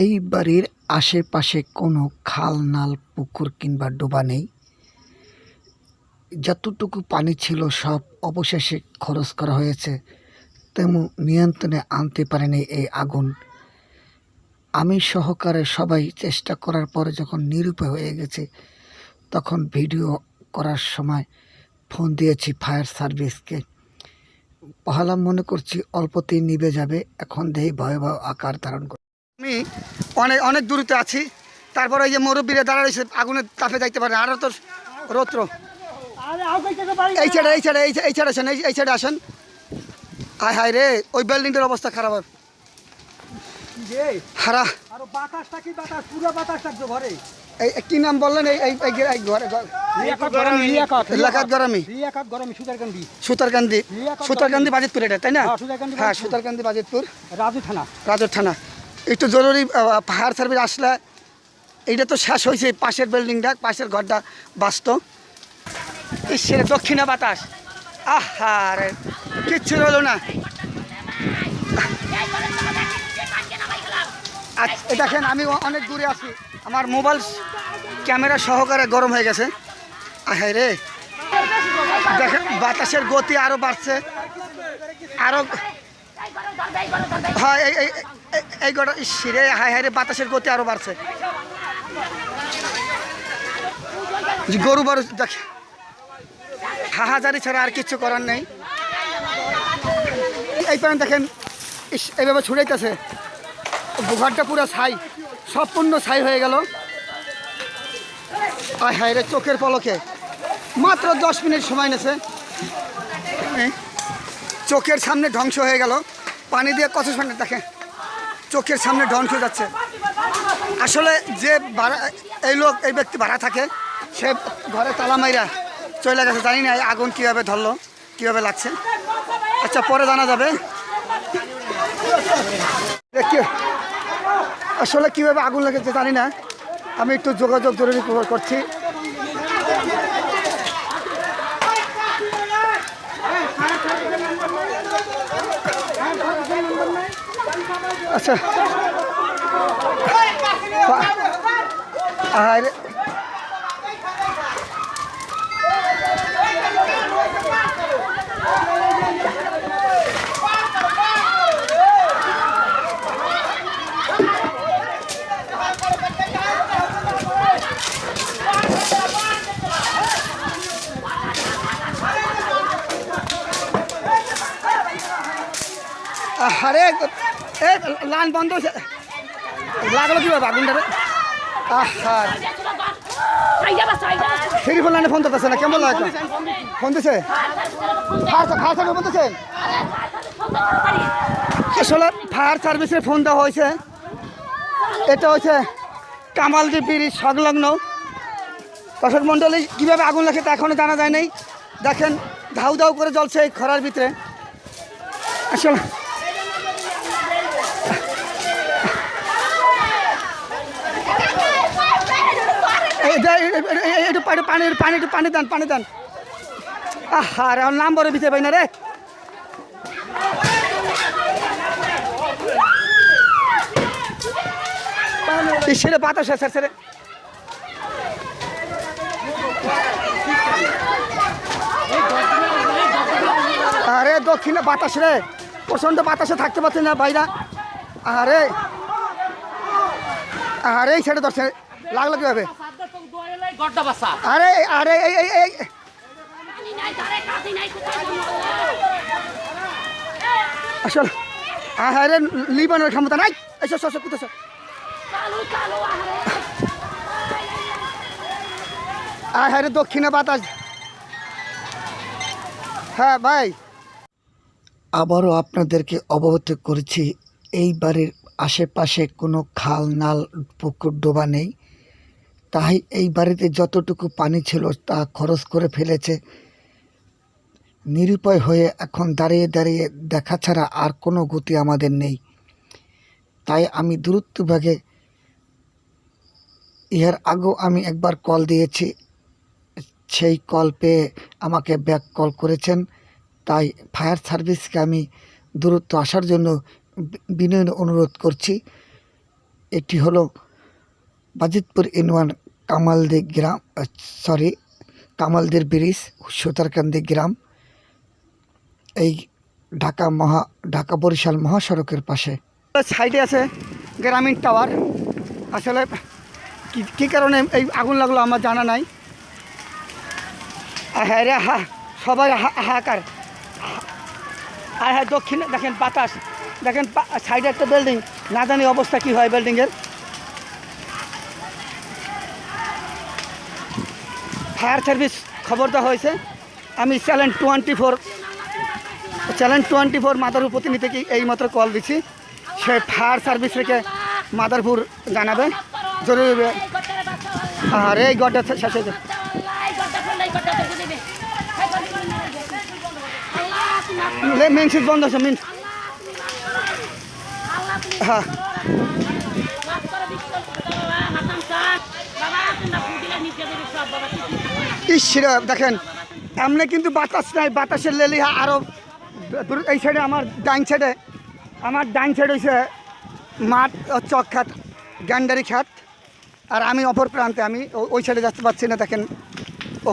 এই বাড়ির আশেপাশে কোনো খাল, নাল, পুকুর কিংবা ডোবা নেই। যতটুকু পানি ছিল সব অবশেষে খরচ করা হয়েছে, তেমন নিয়ন্ত্রণে আনতে পারেনি এই আগুন। আমি সহকারে সবাই চেষ্টা করার পরে যখন নিরুপায় হয়ে গেছে, তখন ভিডিও করার সময় ফোন দিয়েছি ফায়ার সার্ভিসকে। পহালাম মনে করছি অল্পতেই নিভে যাবে, এখন দেহি ভয়াবহ আকার ধারণ করে অনেক অনেক দূরত্বে আছি। তারপরে এই যে মুরব্বীরা দাঁড়া রয়েছে আগুনের তাপে যাইতে পারে আরও তো রৌদ্র। এই ছেড়ে এই ছেড়ে এই এই ছেড়ে আসেন এই এই ছেড়ে আসেন। হায় হায় রে ওই বিল্ডিংটার অবস্থা খারাপ হবে হারা। কি নাম বললেন? সুতারকান্দি। বাজিতপুর এটা তাই না? হ্যাঁ, সুতারকান্দি হ্যাঁ বাজিতপুর। রাজু থানা। রাজর থানা। একটু জরুরি ফায়ার সার্ভিস আসলে এইটা তো শেষ হয়েছে পাশের বিল্ডিংটা পাশের ঘরটা বাস্ত সেটা দক্ষিণা বাতাস। আহা রে কিচ্ছু হলো না। আচ্ছা, দেখেন আমি অনেক দূরে আছি। আমার মোবাইল ক্যামেরা সহকারে গরম হয়ে গেছে। আহাই রে। দেখেন বাতাসের গতি আরও বাড়ছে। আরও হ্যাঁ এই এই গোটা সিরে হাই হাই রে বাতাসের গতি আরও বাড়ছে। গরু বারু দেখ। হাহাজারি ছাড়া আর কিছু করার নেই। এই পারেন দেখেন এইভাবে ছুটাইতেছে ঘরটা পুরো ছাই, সম্পূর্ণ ছাই হয়ে গেল। আয় হায় রে, চোখের পলকে। মাত্র দশ মিনিট সময় নেছে চোখের সামনে ধ্বংস হয়ে গেল। পানি দিয়ে কত সামনে দেখে চোখের সামনে ধ্বংস হয়ে যাচ্ছে। আসলে যে ভাড়া এই লোক, এই ব্যক্তি ভাড়া থাকে, সে ঘরে তালা মাইরা চলে গেছে। জানি না আগুন কীভাবে ধরলো, কীভাবে লাগছে। আচ্ছা পরে জানা যাবে। আসলে কীভাবে আগুন লেগেছে জানি না। আমি একটু যোগাযোগ জরুরি করছি। আচ্ছা। আর। আরে এ, লাইন বন্ধ হয়েছে। লাগল কীভাবে আগুনটা রে? আহা। ফেরি ফোন লাইনে ফোন করতেছে না, কেমন লাগছে ফোন দিছে? ফায়ার সার্ভিস ফোন দিছে? আসলে ফায়ার সার্ভিসে ফোন দেওয়া হয়েছে। এটা হচ্ছে কামালদি ব্রিজ সংলগ্ন। দর্শক মণ্ডলী, কীভাবে আগুন লাগে তা এখনও জানা যায় নাই। দেখেন, ধাউ ধাউ করে জ্বলছে এই খরার ভিতরে। আসলে এই যে, এই- এই- এই- এই- একটু পানি পানি পানি দেন পানি দেন। আহা, রে আমার নাম্বারে দিতে পাই না রে? ছেড়ে বাতাস আছে ছেড়ে আরে, দক্ষিণে বাতাস রে। প্রচণ্ড বাতাসে থাকতে পারছে না বাইরা আরে। আরে, এই ছেড়ে ধরছে। লাগল কীভাবে? আরে আরে, এই এই এই। লিবানোর ক্ষমতা নাই। এসব সব সব কোথাও আর হ্যাঁ রে, দক্ষিণে বাতাস। হ্যাঁ ভাই। আবারও আপনাদেরকে অবগত করেছি এই বাড়ির আশেপাশে কোনো খাল, নাল, পুকুর, ডোবা নেই। তাই এই বাড়িতে যতটুকু পানি ছিল তা খরচ করে ফেলেছে। নিরুপায় হয়ে এখন দাঁড়িয়ে দাঁড়িয়ে দেখা ছাড়া আর কোনো গতি আমাদের নেই। তাই আমি দূরত্ব ভাগে ইহার আগেও আমি একবার কল দিয়েছি। সেই কল পেয়ে আমাকে ব্যাক কল করেছেন। তাই ফায়ার সার্ভিসকে আমি দূরত্ব আসার জন্য বিনয় অনুরোধ করছি। এটি হলো বাজিতপুর ইউনিয়ন কামালদি গ্রাম সরি কামালদের ব্রিজ, সুতারকান্দি গ্রাম। এই ঢাকা মহা, ঢাকা বরিশাল মহাসড়কের পাশে। সাইডে আছে গ্রামীণ টাওয়ার। আসলে কি কারণে এই আগুন লাগল আমার জানা নাই। হ্যাঁ রে, হা, সবাই হাহাকার। আর হ্যাঁ দক্ষিণে দেখেন বাতাস। দেখেন সাইডে একটা বিল্ডিং না জানি অবস্থা কী হয় বিল্ডিংয়ের ফায়ার সার্ভিস খবর দেওয়া হয়েছে। আমি channel twenty four channel twenty four Madarpur প্রতিনিধিকে এই মাত্র কল দিচ্ছি। সে ফায়ার সার্ভিস থেকে মাদারপুর জানাবে। জরুরি আর এই গড্ডা শেষ হয়েছে। মেন সুইচ বন্ধ আছে মেন হ্যাঁ। ইসরা দেখেন এমনি কিন্তু বাতাস নাই, বাতাসের লেলি আরও এই সাইডে আমার ডাইন সাইডে আমার ডাইন সাইড হয়েছে মাঠ চক খাত, গ্যান্ডারি খাত, আর আমি অপর প্রান্তে, আমি ওই সাইডে যেতে পারছি না, দেখেন, ও